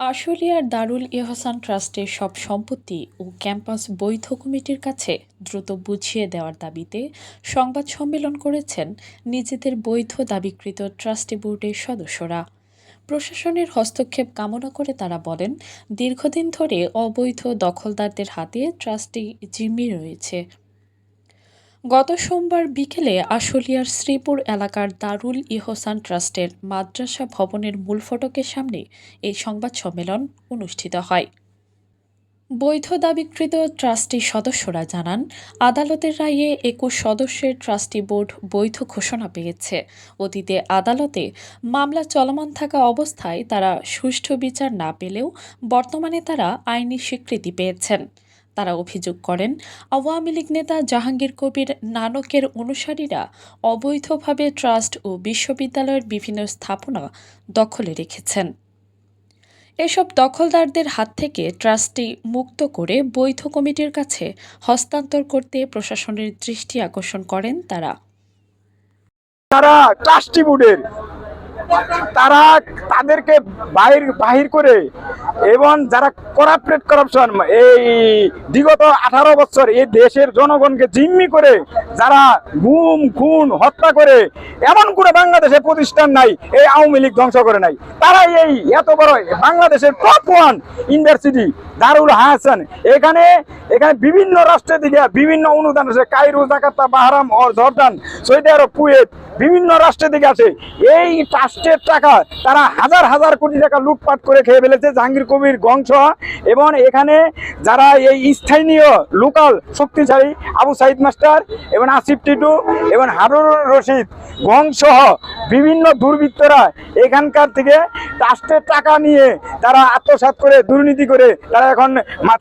আশুলিয়ার দারুল ইহসান ট্রাস্টের সব সম্পত্তি ও ক্যাম্পাস বৈধ কমিটির কাছে দ্রুত বুঝিয়ে দেওয়ার দাবিতে সংবাদ সম্মেলন করেছেন নিজেদের বৈধ দাবিকৃত ট্রাস্টি বোর্ডের সদস্যরা। প্রশাসনের হস্তক্ষেপ কামনা করে তারা বলেন, দীর্ঘদিন ধরে অবৈধ দখলদারদের হাতে ট্রাস্টি জিম্মি রয়েছে। গত সোমবার বিকেলে আশুলিয়ার শ্রীপুর এলাকার দারুল ইহসান ট্রাস্টের মাদ্রাসা ভবনের মূল ফটকের সামনে এই সংবাদ সম্মেলন অনুষ্ঠিত হয়। বৈধ দাবিকৃত ট্রাস্টি সদস্যরা জানান, আদালতের রায়ে একুশ সদস্যের ট্রাস্টি বোর্ড বৈধ ঘোষণা পেয়েছে। অতীতে আদালতে মামলা চলমান থাকা অবস্থায় তারা সুষ্ঠু বিচার না পেলেও বর্তমানে তারা আইনি স্বীকৃতি পেয়েছেন। তারা অভিযোগ করেন। আওয়ামী লীগ নেতা জাহাঙ্গীর কবির নানকের অনুসারীরা অবৈধভাবে ট্রাস্ট ও বিশ্ববিদ্যালয়ের বিভিন্ন স্থাপনা দখলে রেখেছেন। এসব দখলদারদের হাত থেকে ট্রাস্টটি মুক্ত করে বৈধ কমিটির কাছে হস্তান্তর করতে প্রশাসনের দৃষ্টি আকর্ষণ করেন তারা। তারা ট্রাস্টি বোর্ডের তারা তাদেরকে বাহির বাহির করে এবং যারা করাপ্টেড করাপশন এই বিগত আঠারো বছর এই দেশের জনগণকে জিম্মি করে যারা গুম, খুন, হত্যা করে, এমন কোনো বাংলাদেশে প্রতিষ্ঠান নাই, এই আওয়ামী লীগ ধ্বংস করে নাই। তারা এই এত বড় বাংলাদেশের top one university Darul Hasan. এখানে এখানে বিভিন্ন রাষ্ট্রের দিকে বিভিন্ন অনুদান আছে। কাইরো জাকার্তা, বাহারাম ও জর্দান, সৌদি আরব, কুয়েত। বিভিন্ন রাষ্ট্রের দিকে আছে। এই ট্রাস্টের টাকা তারা হাজার হাজার কোটি টাকা লুটপাট করে খেয়ে ফেলেছে। জাহাঙ্গীর কবির গংস এবং এখানে যারা এই স্থানীয়, লোকাল, শক্তিশালী আবু সাইদ মাস্টার এবং আসিফ টিটু এবং হারুর রশিদ গংসহ বিভিন্ন দুর্বৃত্তরা এখানকার থেকে ট্রাস্টের টাকা নিয়ে তারা আত্মসাৎ করে, দুর্নীতি করে তারা এখন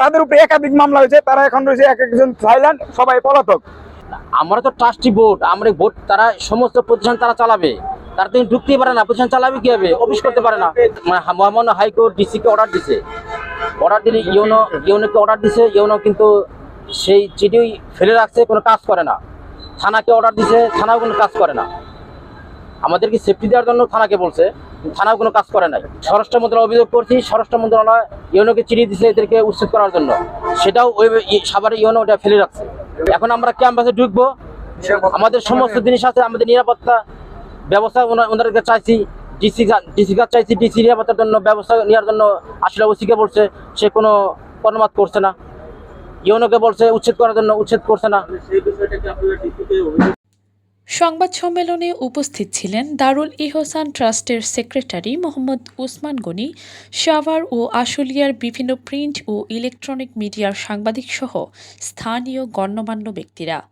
তাদের উপরে একাধিক মামলা হয়েছে তারা এখন রয়েছে এক একজন থাইল্যান্ড সবাই পলাতক। আমরা তো ট্রাস্টি বোর্ড আমরা বোর্ড তারা সমস্ত প্রতিষ্ঠান তারা চালাবে। তারা তুমি ঢুকতেই পারে না, প্রতিষ্ঠান চালাবে কি হবে অফিস করতে পারে না। মানে মহামান্য হাইকোর্ট ডিসিকে অর্ডার দিছে। অর্ডার দিলে ইউনো ইউনোকে অর্ডার দিছে, ইউনো কিন্তু সেই চিঠি ফেলে রাখছে, কোনো কাজ করে না। থানাকে অর্ডার দিছে, থানাও কোনো কাজ করে না। আমাদেরকে সেফটি দেওয়ার জন্য থানাকে বলছে, থানাও কোনো কাজ করে নাই। স্বরাষ্ট্র মন্ত্রণালয় অভিযোগ করছি, স্বরাষ্ট্র মন্ত্রণালয় ইউনোকে চিঠি দিছে এদেরকে উচ্ছেদ করার জন্য। সেটাও ওই সাভারে ইউনো ওটা ফেলে রাখছে। এখন আমরা ক্যাম্পাসে ঢুকবো। আমাদের সমস্ত জিনিস আছে, আমাদের নিরাপত্তা ব্যবস্থা ওনা- ওনাদেরকে চাইছি, ডিসি ডিসি কাজ চাইছি, ডিসি নিরাপত্তার জন্য ব্যবস্থা নেওয়ার জন্য আসলে ওসিকে বলছে, সে কোনো কর্মাত করছে না। ইউনোকে বলছে, উচ্ছেদ করার জন্য উচ্ছেদ করছে না। সংবাদ সম্মেলনে উপস্থিত ছিলেন দারুল ইহসান ট্রাস্টের সেক্রেটারি মোহাম্মদ উসমান গনি, সাভার ও আশুলিয়ার বিভিন্ন প্রিন্ট ও ইলেকট্রনিক মিডিয়ার সাংবাদিক সহ স্থানীয় গণ্যমান্য ব্যক্তিরা।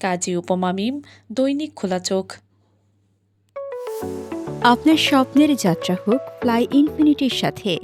কাজী উপমা মিম, দৈনিক খোলা চোখ। আপনার স্বপ্নের যাত্রা হোক ফ্লাই ইনফিনিটির সাথে